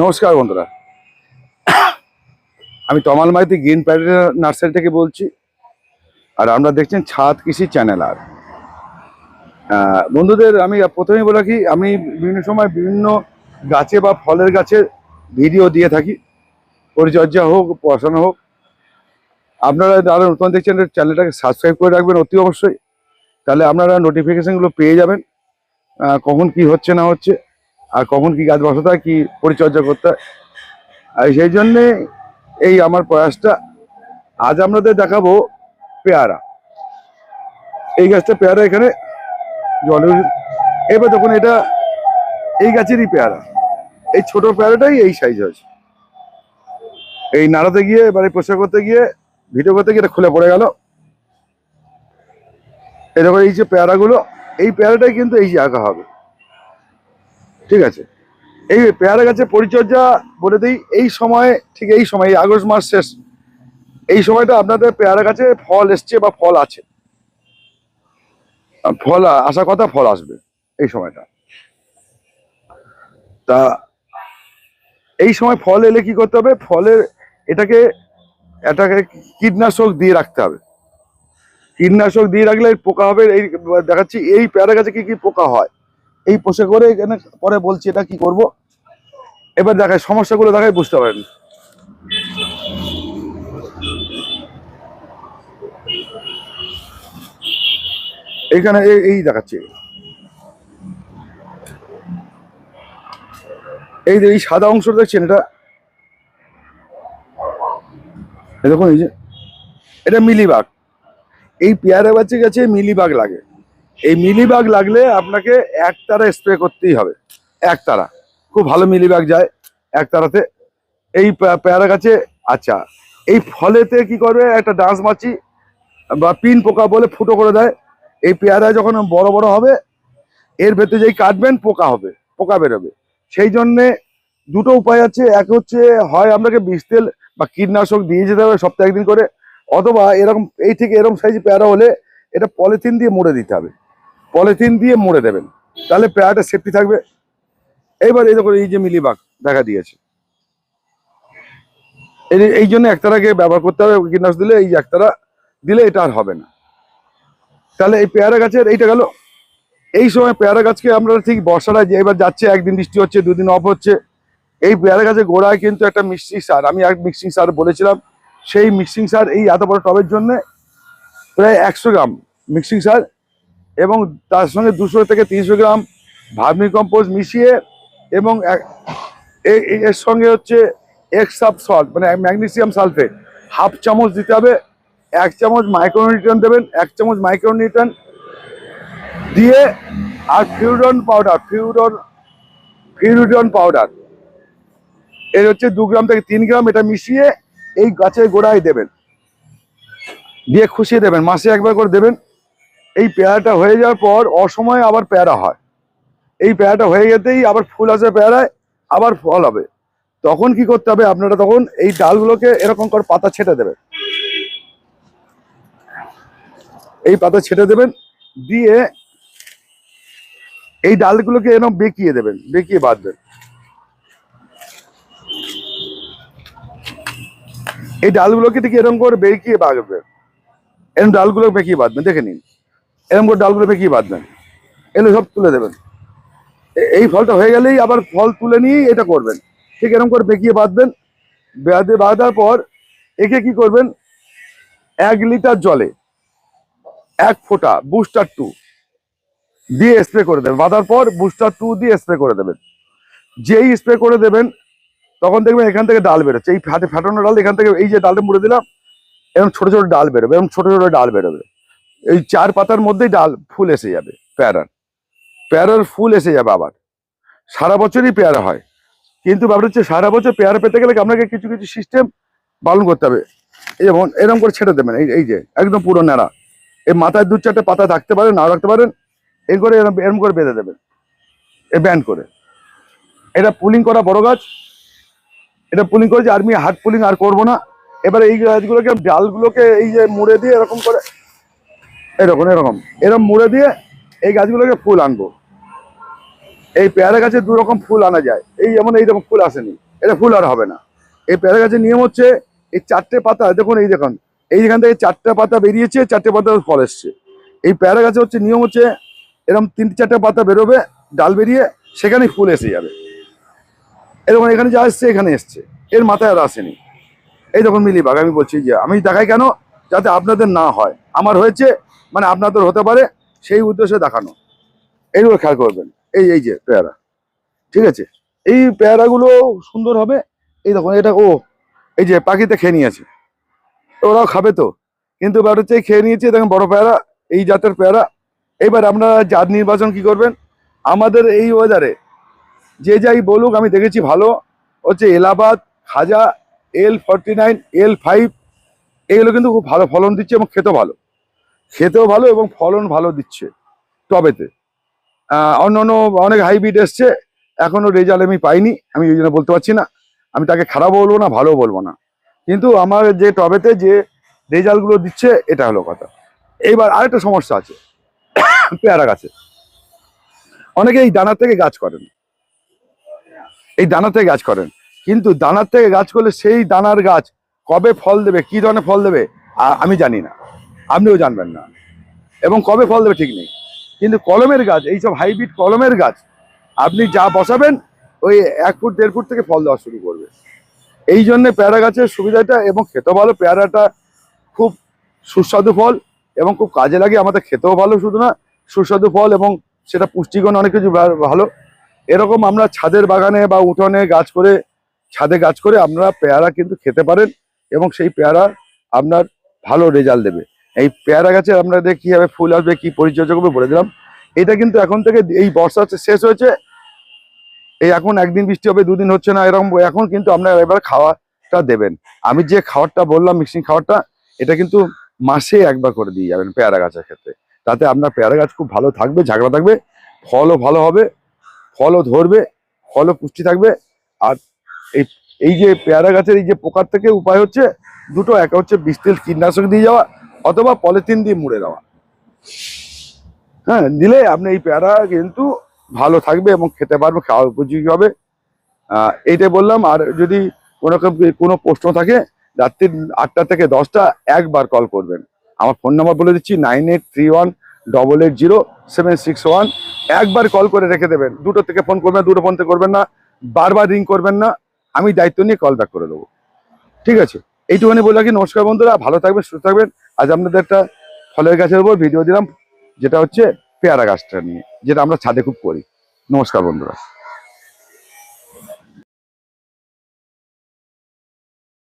নমস্কার বন্ধুরা। আমি Tamal Maiti green parade nursery থেকে বলছি, আর আমরা দেখছেন ছাদ কৃষি চ্যানেল আর। বন্ধুদের আমি প্রথমেই বলে রাখি, আমি বিভিন্ন সময় বিভিন্ন গাছে বা ফলের গাছের ভিডিও দিয়ে থাকি। পরিচর্যা হোক, পড়াশোনা হোক। আপনারা যারা নতুন দেখছেন, চ্যানেলটাকে সাবস্ক্রাইব করে রাখবেন অতি অবশ্যই। তাহলে আপনারা নোটিফিকেশানগুলো পেয়ে যাবেন কখন কি হচ্ছে না হচ্ছে। আর কখন কি গাছ বসাতে হয়, কি পরিচর্যা করতে হয়। আর সেই জন্যে এই আমার প্রয়াসটা, আজ আপনাদের দেখাবো পেয়ারা। এই গাছটা পেয়ারা এখানে জলে এবার তখন এটা এই গাছেরই পেয়ারা। এই ছোট পেয়ারাটাই এই সাইজ হয়েছে। এই নাড়াতে গিয়ে, এবারে পোষা করতে গিয়ে, ভিডিও করতে গিয়ে এটা খুলে পড়ে গেল। দেখো এই যে পেয়ারাগুলো, এই পেয়ারাটাই কিন্তু এই আঁকা হবে। ঠিক আছে? এই পেয়ারা গাছের পরিচর্যা বলে দিই, এই সময়, ঠিক এই সময়, এই আগস্ট মাস শেষ, এই সময়টা আপনাদের পেয়ারা গাছে ফল এসছে বা ফল আছে। ফল আ- আসার কথা ফল আসবে এই সময়টা। তা, এই সময় ফল এলে কি করতে হবে? ফলের, এটাকে এটাকে কীটনাশক দিয়ে রাখতে হবে। কীটনাশক দিয়ে রাখলে পোকা হবে, এই, দেখাচ্ছি, এই পেয়ারা গাছে কি কি পোকা হয়? এই পোষে করে এখানে, পরে বলছি এটা কি করব? এবার দেখায় সমস্যাগুলো দেখায় বুঝতে পারেন। এইখানে এই- দেখাচ্ছি। এই যে এই সাদা অংশ দেখছেন, এটা? দেখুন, এই যে, এটা মিলিবাগ। এই পেয়ারা গাছে গাছে, মিলিবাগ লাগে। এই মিলিবাগ লাগলে আপনাকে এক তারা স্প্রে করতেই হবে। এক তারা খুব ভালো মিলিবাগ যায় এক তারাতে এই পেয়ারা গাছে আচ্ছা এই ফলেতে কি করবে? একটা ডাঁশ মাছি বা পিন পোকা বলে ফুটো করে দেয়। এই পেয়ারা যখন বড় বড় হবে, এর ভেতরে যেই কাটবেন, পোকা হবে, পোকা বেরোবে। সেই জন্যে দুটো উপায় আছে। এক হচ্ছে, হয় আপনাকে বিষ তেল বা কীটনাশক দিয়ে যেতে হবে সপ্তাহে একদিন করে, অথবা এরকম, এই থেকে এরকম সাইজ পেয়ারা হলে এটা পলিথিন দিয়ে মুড়ে দিতে হবে। পলিথিন দিয়ে মুড়ে দেবেন। তাহলে পেয়ারাটা সেফটি থাকবে। এইবার এই দেখো এই যে মিলিবাগ দেখা দিয়েছে। এই জন্য একতারাকে ব্যবহার করতে হবে, কীটনাশক দিলে, এই একতারা দিলে এটা আর হবে না। তাহলে এই পেয়ারা গাছের, এইটা গেল। এই সময় পেয়ারা গাছকে আমরা ঠিক বর্ষাটা যে এবার যাচ্ছে, একদিন বৃষ্টি হচ্ছে, দুদিন অফ হচ্ছে। এই পেয়ারা গাছের গোড়ায় কিন্তু একটা মিক্সিং সার, আমি এক মিক্সিং সার বলেছিলাম। সেই মিক্সিং সার এই এত বড় টবের জন্য প্রায় একশো গ্রাম মিক্সিং সার এবং তার সঙ্গে দুশো থেকে তিনশো গ্রাম ভার্মি কম্পোজ মিশিয়ে এবং এর সঙ্গে হচ্ছে এক্সাপ সল্ট মানে ম্যাগনেসিয়াম সালফেট। হাফ চামচ দিতে হবে, এক চামচ মাইক্রোনিউট্রন দেবেন, এক চামচ মাইক্রোনিউট্রন দিয়ে আর ফিউরন পাউডার ফিউরন ফিউরন পাউডার এর হচ্ছে দু গ্রাম থেকে তিন গ্রাম এটা মিশিয়ে এই গাছের গোড়ায় দেবেন। দিয়ে খুশিয়ে দেবেন, মাসে একবার করে দেবেন। এই পেয়ারাটা হয়ে যাওয়ার পর অসময়ে আবার পেয়ারা হয়। এই পেয়ারাটা হয়ে যেতেই আবার ফুল আসে পেয়ারায়, আবার ফল হবে। তখন কি করতে হবে? আপনারা তখন এই ডালগুলোকে এরকম করে পাতা ছেটে দেবেন। এই পাতা ছেটে দেবেন, দিয়ে এই ডালগুলোকে এরকম বেঁকিয়ে দেবেন, বেঁকিয়ে বাঁধবেন। এই ডালগুলোকে ঠিক এরকম করে বেঁকিয়ে বাঁধবেন। এরকম ডালগুলো বেঁকিয়ে বাঁধবেন, দেখে নিন। এরকম করে ডালগুলো বেঁকিয়ে বাঁধবেন এগুলো সব তুলে দেবেন। এই ফলটা হয়ে গেলেই আবার ফল তুলে নিয়েই এটা করবেন। ঠিক এরকম করে বেঁকিয়ে বাঁধবেন বেঁধে বাঁধার পর একে কি করবেন? এক লিটার জলে এক ফোঁটা বুস্টার টু দিয়ে স্প্রে করে দেবেন। বাঁধার পর বুস্টার টু দিয়ে স্প্রে করে দেবেন। যেই স্প্রে করে দেবেন, তখন দেখবেন এখান থেকে ডাল বেরোচ্ছে। এই ফাটে ফাটানো ডাল এখান থেকে এই যে ডালটা মুড়ে দিলাম, এরকম ছোট ছোট ডাল বেরোবে, এরকম ছোট ছোট ডাল বেরোবে। এই চার পাতার মধ্যেই ডাল, ফুল এসে যাবে, প্যারার। প্যারার ফুল এসে যাবে আবার। সারা বছরই পেয়ারা হয়। কিন্তু ব্যাপার হচ্ছে, সারা বছর পেয়ারা পেতে গেলে আপনাকে কিছু কিছু সিস্টেম পালন করতে হবে? যেমন এরকম করে ছেড়ে দেবেন, এই এই যে, একদম পুরো ন্যাড়া। এই মাথায় দু চারটে পাতা রাখতে পারেন নাও রাখতে পারেন, এই করে এরম এরম করে বেঁধে দেবেন। এ ব্যান্ড করে। এটা পুলিং করা বড় গাছ। এটা পুলিং করেছি, আর আমি হার্ড পুলিং আর করব না। এবারে এই গাছগুলোকে, ডালগুলোকে এই যে মুড়ে দিয়ে এরকম করে এরকম এরকম। এরকম মুড়ে দিয়ে এই গাছগুলোকে ফুল আনব। এই পেয়ারা গাছে দু রকম ফুল আনা যায়। এই যেমন এই রকম ফুল আসেনি। এটা ফুল আর হবে না। এই পেয়ারা গাছের নিয়ম হচ্ছে, এই চারটে পাতা, দেখুন এই দেখুন, এইখান থেকে চারটে পাতা বেরিয়েছে, চারটে পাতা ফল এসছে। এই পেয়ারা গাছে হচ্ছে নিয়ম হচ্ছে এরকম তিন চারটে পাতা বেরোবে, ডাল বেরিয়ে সেখানেই ফুল এসে যাবে। এরকম এখানে যা এসছে, এখানে এসছে। এর মাথায় আর আসেনি। এই দেখুন মিলিবাগ, আমি বলছি যে, আমি দেখাই কেন? যাতে আপনাদের না হয়। আমার হয়েছে মানে আপনাদের হতে পারে সেই উদ্দেশ্যে দেখানো। এইগুলো খেয়াল করবেন। এই এই যে পেয়ারা। ঠিক আছে? এই পেয়ারাগুলো সুন্দর হবে। এই দেখুন, এটা, ও, এই যে পাখিতে খেয়ে নিয়েছে। ওরাও খাবে তো। কিন্তু ব্যাপার হচ্ছে খেয়ে নিয়েছে, দেখুন, বড় পেয়ারা, এই জাতের পেয়ারা। এবার আপনারা জাত নির্বাচন কি করবেন? আমাদের এই ওয়েদারে যে যাই বলুক, আমি দেখেছি ভালো। হচ্ছে Allahabad, Khaja L forty nine L five এগুলো কিন্তু খুব ভালো ফলন দিচ্ছে এবং খেতেও ভালো। খেতেও ভালো এবং ফলন ভালো দিচ্ছে টবেতে। অন্য অন্য অনেক হাইব্রিড এসছে, এখনও রেজাল্ট আমি পাইনি, আমি ওই জন্য বলতে পারছি না। আমি তাকে খারাপও বলব না ভালোও বলব না। কিন্তু আমার যে টবেতে যে রেজাল্টগুলো দিচ্ছে, এটা হলো কথা। এইবার আরেকটা সমস্যা আছে, পেয়ারা গাছে। অনেকে এই দানার থেকে গাছ করেন। এই দানা থেকে গাছ করেন। কিন্তু দানার থেকে গাছ করলে সেই দানার গাছ কবে ফল দেবে, কি ধরনের ফল দেবে আমি জানি না। আপনিও জানবেন না। এবং কবে ফল দেবে ঠিক নেই। কিন্তু কলমের গাছ এইসব হাইব্রিড কলমের গাছ, আপনি যা বসাবেন, ওই এক ফুট, দেড় ফুট থেকে ফল দেওয়া শুরু করবে। এই জন্য পেয়ারা গাছের সুবিধাটা এবং খেতেও ভালো, পেয়ারাটা খুব সুস্বাদু ফল এবং খুব কাজে লাগে, আমাদের খেতেও ভালো শুধু না, সুস্বাদু ফল এবং সেটা পুষ্টিগুণ অনেক কিছু ভালো। এরকম আমরা ছাদের বাগানে বা উঠোনে গাছ করে, ছাদে গাছ করে আপনারা পেয়ারা কিন্তু খেতে পারেন এবং সেই পেয়ারা আপনার ভালো রেজাল্ট দেবে। এই পেয়ারা গাছে আপনাদের কীভাবে ফুল আসবে, কি পরিচর্যা করবে বলে দিলাম। এটা কিন্তু এখন থেকে এই বর্ষা শেষ হয়েছে। এই এখন একদিন বৃষ্টি হবে, দুদিন হচ্ছে না, এরকম এখন কিন্তু আপনারা এবার খাওয়াটা দেবেন। আমি যে খাবারটা বললাম মিক্সিং খাওয়ারটা, এটা কিন্তু মাসে একবার করে দিয়ে যাবেন পেয়ারা গাছের ক্ষেত্রে। তাতে আপনার পেয়ারা গাছ খুব ভালো থাকবে ঝাগড়া থাকবে, ফলও ভালো হবে, ফলও ধরবে, ফলও পুষ্টি থাকবে। আর এই এই যে পেয়ারা গাছের এই যে পোকার থেকে উপায় হচ্ছে, দুটো, একটা হচ্ছে বিষ কীটনাশক দিয়ে যাওয়া অথবা পলিথিন দিয়ে মুড়ে দেওয়া। হ্যাঁ দিলে আপনি এই পেয়ারা কিন্তু ভালো থাকবে এবং খেতে পারবে, খাওয়া উপযোগী হবে। এইটাই বললাম, আর যদি কোনো কোনো প্রশ্ন থাকে, রাত্রি আটটা থেকে দশটা একবার কল করবেন। আমার ফোন নাম্বার বলে দিচ্ছি nine eight three one double eight zero seven six one একবার কল করে রেখে দেবেন। দুটো থেকে ফোন করবেন, দুটো ফোন থেকে করবেন না। বারবার রিং করবেন না। আমি দায়িত্ব নিয়ে কল ব্যাক করে দেবো। ঠিক আছে? এইটুখানি বলে রাখি, নমস্কার বন্ধুরা, ভালো থাকবেন, সুস্থ থাকবেন। আজ আপনাদের একটা ফলের গাছের উপর ভিডিও দিলাম, যেটা হচ্ছে পেয়ারা গাছটা নিয়ে, যেটা আমরা ছাদে খুব করি। নমস্কার বন্ধুরা।